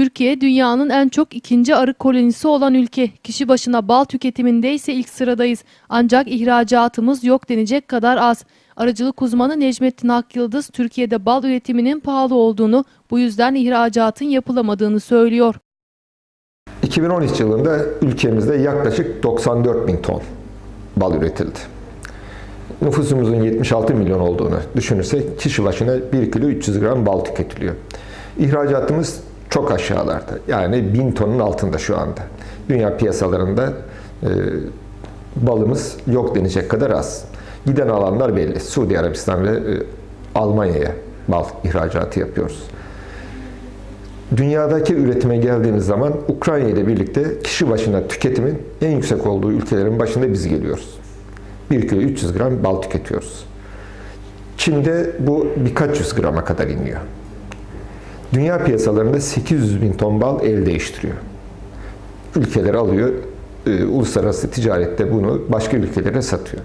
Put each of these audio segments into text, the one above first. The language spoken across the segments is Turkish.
Türkiye dünyanın en çok ikinci arı kolonisi olan ülke. Kişi başına bal tüketiminde ise ilk sıradayız. Ancak ihracatımız yok denecek kadar az. Arıcılık uzmanı Necmettin Akyıldız Türkiye'de bal üretiminin pahalı olduğunu, bu yüzden ihracatın yapılamadığını söylüyor. 2013 yılında ülkemizde yaklaşık 94 bin ton bal üretildi. Nüfusumuzun 76 milyon olduğunu düşünürsek kişi başına 1 kilo 300 gram bal tüketiliyor. İhracatımız çok aşağılarda. Yani 1000 tonun altında şu anda. Dünya piyasalarında e, balımız yok denecek kadar az. Giden alanlar belli. Suudi Arabistan ve e, Almanya'ya bal ihracatı yapıyoruz. Dünyadaki üretime geldiğimiz zaman Ukrayna ile birlikte kişi başına tüketimin en yüksek olduğu ülkelerin başında biz geliyoruz. 1 kilo 300 gram bal tüketiyoruz. Çin'de bu birkaç yüz grama kadar iniyor. Dünya piyasalarında 800 bin ton bal el değiştiriyor. Ülkeler alıyor, e, uluslararası ticarette bunu başka ülkelere satıyor.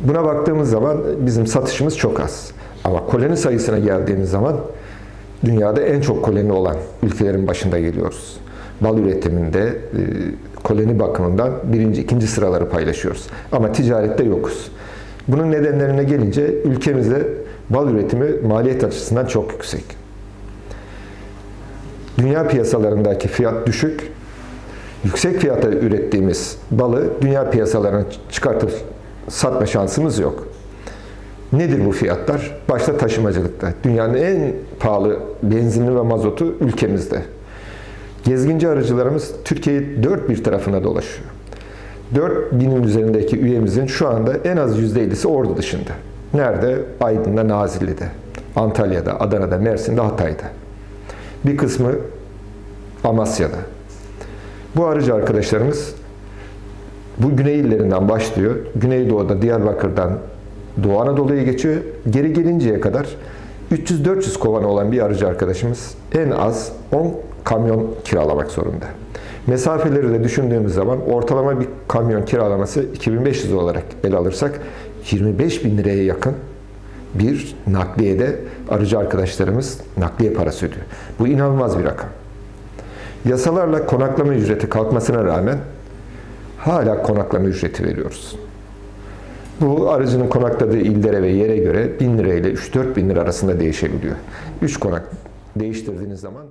Buna baktığımız zaman bizim satışımız çok az. Ama koloni sayısına geldiğimiz zaman dünyada en çok koloni olan ülkelerin başında geliyoruz. Bal üretiminde e, koloni bakımından birinci, ikinci sıraları paylaşıyoruz. Ama ticarette yokuz. Bunun nedenlerine gelince ülkemizde bal üretimi maliyet açısından çok yüksek. Dünya piyasalarındaki fiyat düşük. Yüksek fiyata ürettiğimiz balı dünya piyasalarına çıkartıp satma şansımız yok. Nedir bu fiyatlar? Başta taşımacılıkta. Dünyanın en pahalı benzinli ve mazotu ülkemizde. Gezginci aracılarımız Türkiye'yi dört bir tarafına dolaşıyor. 4000'in üzerindeki üyemizin şu anda en az %50'si ordu dışında. Nerede? Aydın'da, Nazilli'de, Antalya'da, Adana'da, Mersin'de, Hatay'da. Bir kısmı Amasya'da. Bu arıcı arkadaşlarımız bu güney illerinden başlıyor. Güneydoğu'da Diyarbakır'dan Doğu Anadolu'ya geçiyor. Geri gelinceye kadar 300-400 kovanı olan bir arıcı arkadaşımız en az 10 kamyon kiralamak zorunda. Mesafeleri de düşündüğümüz zaman ortalama bir kamyon kiralaması 2500 olarak ele alırsak 25 bin liraya yakın bir nakliyede arıcı arkadaşlarımız nakliye parası ödüyor. Bu inanılmaz bir rakam. Yasalarla konaklama ücreti kalkmasına rağmen hala konaklama ücreti veriyoruz. Bu aracının konakladığı illere ve yere göre 1000 lira ile 3-4 bin lira arasında değişebiliyor. 3 konak değiştirdiğiniz zaman